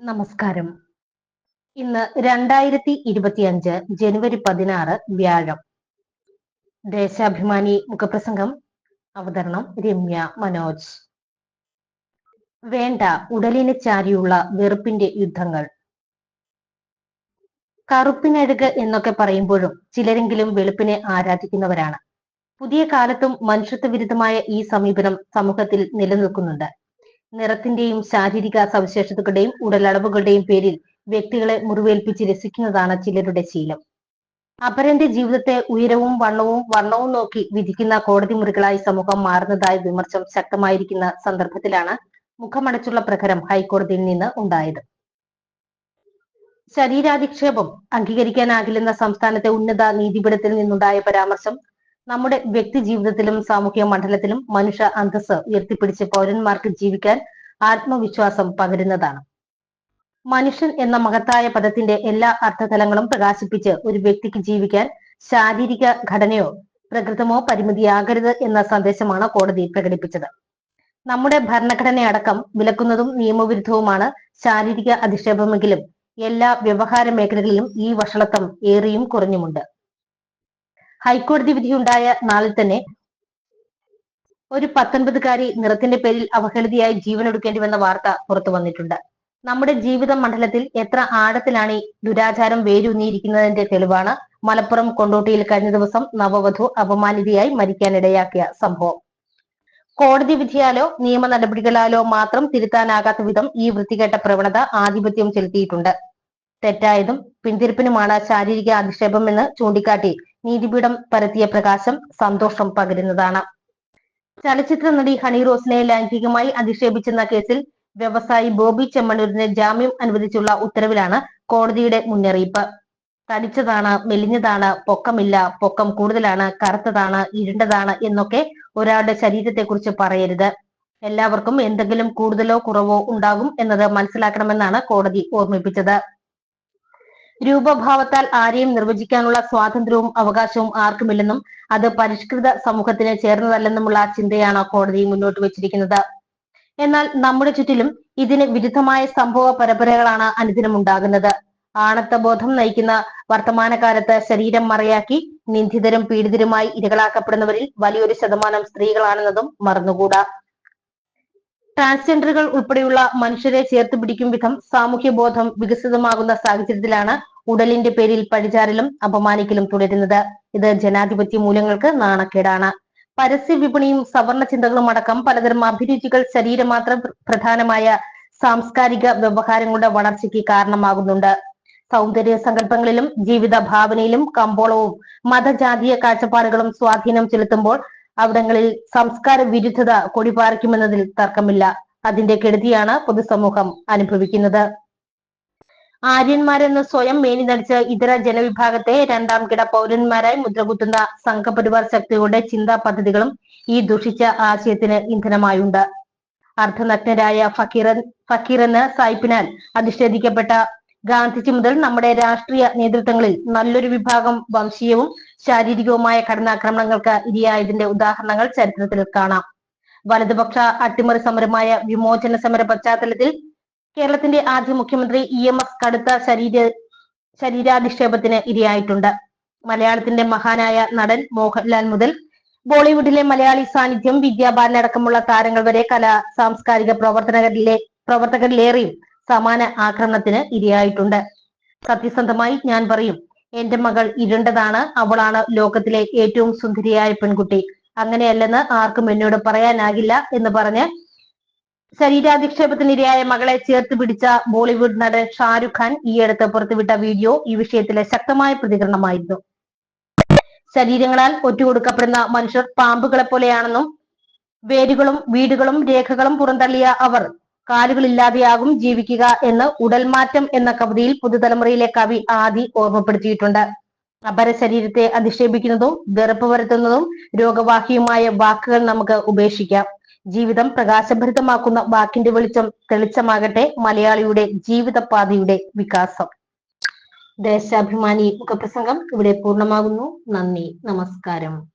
നമസ്കാരം. ഇന്ന് രണ്ടായിരത്തി ഇരുപത്തിയഞ്ച് ജനുവരി പതിനാറ് വ്യാഴം. ദേശാഭിമാനി മുഖപ്രസംഗം അവതരണം രമ്യ മനോജ്. വേണ്ട ഉടലിന് ചാരിയുള്ള വെറുപ്പിന്റെ യുദ്ധങ്ങൾ. കറുപ്പിനഴുക് എന്നൊക്കെ പറയുമ്പോഴും ചിലരെങ്കിലും വെളുപ്പിനെ ആരാധിക്കുന്നവരാണ്. പുതിയ കാലത്തും മനുഷ്യത്വ വിരുദ്ധമായ ഈ സമീപനം സമൂഹത്തിൽ നിലനിൽക്കുന്നുണ്ട്. നിറത്തിന്റെയും ശാരീരിക സവിശേഷതകളുടെയും ഉടലളവുകളുടെയും പേരിൽ വ്യക്തികളെ മുറിവേൽപ്പിച്ച് രസിക്കുന്നതാണ് ചിലരുടെ ശീലം. അപരന്റെ ജീവിതത്തെ ഉയരവും വണ്ണവും വർണവും നോക്കി വിധിക്കുന്ന കോടതി മുറികളായി സമൂഹം മാറുന്നതായ വിമർശം ശക്തമായിരിക്കുന്ന സന്ദർഭത്തിലാണ് മുഖമടച്ചുള്ള പ്രകരം ഹൈക്കോടതിയിൽ നിന്ന് ഉണ്ടായത്. ശരീരാധിക്ഷേപം അംഗീകരിക്കാനാകില്ലെന്ന സംസ്ഥാനത്തെ ഉന്നത നീതിപീഠത്തിൽ നിന്നുണ്ടായ പരാമർശം നമ്മുടെ വ്യക്തി ജീവിതത്തിലും സാമൂഹ്യ മണ്ഡലത്തിലും മനുഷ്യ അന്തസ് ഉയർത്തിപ്പിടിച്ച് പൗരന്മാർക്ക് ജീവിക്കാൻ ആത്മവിശ്വാസം പകരുന്നതാണ്. മനുഷ്യൻ എന്ന മഹത്തായ പദത്തിന്റെ എല്ലാ അർത്ഥതലങ്ങളും പ്രകാശിപ്പിച്ച് ഒരു വ്യക്തിക്ക് ജീവിക്കാൻ ശാരീരിക ഘടനയോ പ്രകൃതമോ പരിമിതിയാകരുത് എന്ന സന്ദേശമാണ് കോടതി പ്രകടിപ്പിച്ചത്. നമ്മുടെ ഭരണഘടനയടക്കം വിലക്കുന്നതും നിയമവിരുദ്ധവുമാണ് ശാരീരിക അധിക്ഷേപമെങ്കിലും എല്ലാ വ്യവഹാര മേഖലകളിലും ഈ വഷളത്വം ഏറിയും കുറഞ്ഞുമുണ്ട്. ഹൈക്കോടതി വിധിയുണ്ടായ നാളിൽ തന്നെ ഒരു പത്തൊൻപതുകാരി നിറത്തിന്റെ പേരിൽ അവഹേളിതയായി ജീവനൊടുക്കേണ്ടി വന്ന വാർത്ത പുറത്തു വന്നിട്ടുണ്ട്. നമ്മുടെ ജീവിത മണ്ഡലത്തിൽ എത്ര ആഴത്തിലാണ് ഈ ദുരാചാരം വേരൂന്നിയിരിക്കുന്നതിന്റെ തെളിവാണ് മലപ്പുറം കൊണ്ടോട്ടിയിൽ കഴിഞ്ഞ ദിവസം നവവധു അപമാനിതയായി മരിക്കാനിടയാക്കിയ സംഭവം. കോടതി വിധിയാലോ നിയമ നടപടികളാലോ മാത്രം തിരുത്താനാകാത്ത വിധം ഈ വൃത്തികെട്ട പ്രവണത ആധിപത്യം ചെലുത്തിയിട്ടുണ്ട്. തെറ്റായതും പിന്തിരിപ്പിനുമാണ് ശാരീരിക അധിക്ഷേപമെന്ന് ചൂണ്ടിക്കാട്ടി നീതിപീഠം പരത്തിയ പ്രകാശം സന്തോഷം പകരുന്നതാണ്. ചലച്ചിത്ര നടി ഹണി റോസിനെ ലൈംഗികമായി അധിക്ഷേപിച്ചെന്ന കേസിൽ വ്യവസായി ബോബി ചെമ്മണ്ണൂരിന് ജാമ്യം അനുവദിച്ചുള്ള ഉത്തരവിലാണ് കോടതിയുടെ മുന്നറിയിപ്പ്. തടിച്ചതാണ് മെലിഞ്ഞതാണ് പൊക്കമില്ല പൊക്കം കൂടുതലാണ് കറുത്തതാണ് ഇരുണ്ടതാണ് എന്നൊക്കെ ഒരാളുടെ ശരീരത്തെക്കുറിച്ച് പറയരുത്. എല്ലാവർക്കും എന്തെങ്കിലും കൂടുതലോ കുറവോ ഉണ്ടാകും എന്നത് മനസ്സിലാക്കണമെന്നാണ് കോടതി ഓർമ്മിപ്പിച്ചത്. രൂപഭാവത്താൽ ആരെയും നിർവചിക്കാനുള്ള സ്വാതന്ത്ര്യവും അവകാശവും ആർക്കുമില്ലെന്നും അത് പരിഷ്കൃത സമൂഹത്തിന് ചേർന്നതല്ലെന്നുമുള്ള ചിന്തയാണ് കോടതി മുന്നോട്ട് വച്ചിരിക്കുന്നത്. എന്നാൽ നമ്മുടെ ചുറ്റിലും ഇതിന് വിരുദ്ധമായ സംഭവ പരമ്പരകളാണ് അനുദിനം ഉണ്ടാകുന്നത് ആണത്തബോധം നയിക്കുന്ന വർത്തമാനകാലത്ത് ശരീരം മറയാക്കി നിന്ദിതരും പീഡിതരുമായി ഇരകളാക്കപ്പെടുന്നവരിൽ വലിയൊരു ശതമാനം സ്ത്രീകളാണെന്നതും മറന്നുകൂടാ. ട്രാൻസ്ജെൻഡറുകൾ ഉൾപ്പെടെയുള്ള മനുഷ്യരെ ചേർത്ത് പിടിക്കും വിധം സാമൂഹ്യ ബോധം വികസിതമാകുന്ന സാഹചര്യത്തിലാണ് ഉടലിന്റെ പേരിൽ പഴിചാരലും അപമാനിക്കലും തുടരുന്നത്. ഇത് ജനാധിപത്യ മൂല്യങ്ങൾക്ക് നാണക്കേടാണ്. പരസ്യ വിപണിയും സവർണ ചിന്തകളും അടക്കം പലതരം അഭിരുചികൾ ശരീരമാത്ര പ്രധാനമായ സാംസ്കാരിക വ്യവഹാരങ്ങളുടെ വളർച്ചയ്ക്ക് കാരണമാകുന്നുണ്ട്. സൗന്ദര്യ സങ്കല്പങ്ങളിലും ജീവിത ഭാവനയിലും കമ്പോളവും മതജാതീയ കാഴ്ചപ്പാടുകളും സ്വാധീനം ചെലുത്തുമ്പോൾ അവിടങ്ങളിൽ സംസ്കാര വിരുദ്ധത കൊടിപാറിക്കുമെന്നതിൽ തർക്കമില്ല. അതിന്റെ കെടുതിയാണ് പൊതുസമൂഹം അനുഭവിക്കുന്നത്. ആര്യന്മാരെന്ന് സ്വയം മേനി നടിച്ച് ഇതര ജനവിഭാഗത്തെ രണ്ടാം കിട പൗരന്മാരായി മുദ്രകുത്തുന്ന സംഘപരിവാർ ശക്തികളുടെ ചിന്താ പദ്ധതികളും ഈ ദുഷിച്ച ആശയത്തിന് ഇന്ധനമായുണ്ട്. അർദ്ധനഗ്നരായ ഫക്കീറൻ ഫക്കീറെന്ന് സായിപ്പിനാൽ അധിഷ്ഠേദിക്കപ്പെട്ട ഗാന്ധിജി മുതൽ നമ്മുടെ രാഷ്ട്രീയ നേതൃത്വങ്ങളിൽ നല്ലൊരു വിഭാഗം വംശീയവും ശാരീരികവുമായ കടന്നാക്രമണങ്ങൾക്ക് ഇരയായതിന്റെ ഉദാഹരണങ്ങൾ ചരിത്രത്തിൽ കാണാം. വലതുപക്ഷ അട്ടിമറി സമരമായ വിമോചന സമര പശ്ചാത്തലത്തിൽ കേരളത്തിന്റെ ആദ്യ മുഖ്യമന്ത്രി ഇ എം എസ് കടുത്ത ശരീര ശരീരാധിക്ഷേപത്തിന് ഇരയായിട്ടുണ്ട്. മലയാളത്തിന്റെ മഹാനായ നടൻ മോഹൻലാൽ മുതൽ ബോളിവുഡിലെ മലയാളി സാന്നിധ്യം വിദ്യാബാലൻ അടക്കമുള്ള താരങ്ങൾ വരെ കലാ സാംസ്കാരിക പ്രവർത്തനകരിലെ പ്രവർത്തകരിലേറെയും സമാന ആക്രമണത്തിന് ഇരയായിട്ടുണ്ട്. സത്യസന്ധമായി ഞാൻ പറയും എന്റെ മകൾ ഇരുണ്ടതാണ് അവളാണ് ലോകത്തിലെ ഏറ്റവും സുന്ദരിയായ പെൺകുട്ടി. അങ്ങനെയല്ലെന്ന് ആർക്കും എന്നോട് പറയാനാകില്ല എന്ന് പറഞ്ഞ് ശരീരാധിക്ഷേപത്തിനിരയായ മകളെ ചേർത്ത് പിടിച്ച ബോളിവുഡ് നടൻ ഷാരുഖ് ഖാൻ ഈയടുത്ത് പുറത്തുവിട്ട വീഡിയോ ഈ വിഷയത്തിലെ ശക്തമായ പ്രതികരണമായിരുന്നു. ശരീരങ്ങളാൽ ഒറ്റുകൊടുക്കപ്പെടുന്ന മനുഷ്യർ പാമ്പുകളെ പോലെയാണെന്നും വേരുകളും വീടുകളും രേഖകളും പുറന്തള്ളിയ അവർ കാലുകളില്ലാതെയാകും ജീവിക്കുക എന്ന് ഉടൽമാറ്റം എന്ന കവിതയിൽ പുതുതലമുറയിലെ കവി ആദി ഓർമ്മപ്പെടുത്തിയിട്ടുണ്ട്. അപര ശരീരത്തെ അധിക്ഷേപിക്കുന്നതും വെറുപ്പ് വരുത്തുന്നതും രോഗവാഹിയുമായ വാക്കുകൾ നമുക്ക് ഉപേക്ഷിക്കാം. ജീവിതം പ്രകാശഭരിതമാക്കുന്ന വാക്കിന്റെ വെളിച്ചം തെളിച്ചമാകട്ടെ മലയാളിയുടെ ജീവിതപാതയുടെ വികാസം. ദേശാഭിമാനി മുഖപ്രസംഗം ഇവിടെ പൂർണമാകുന്നു. നന്ദി. നമസ്കാരം.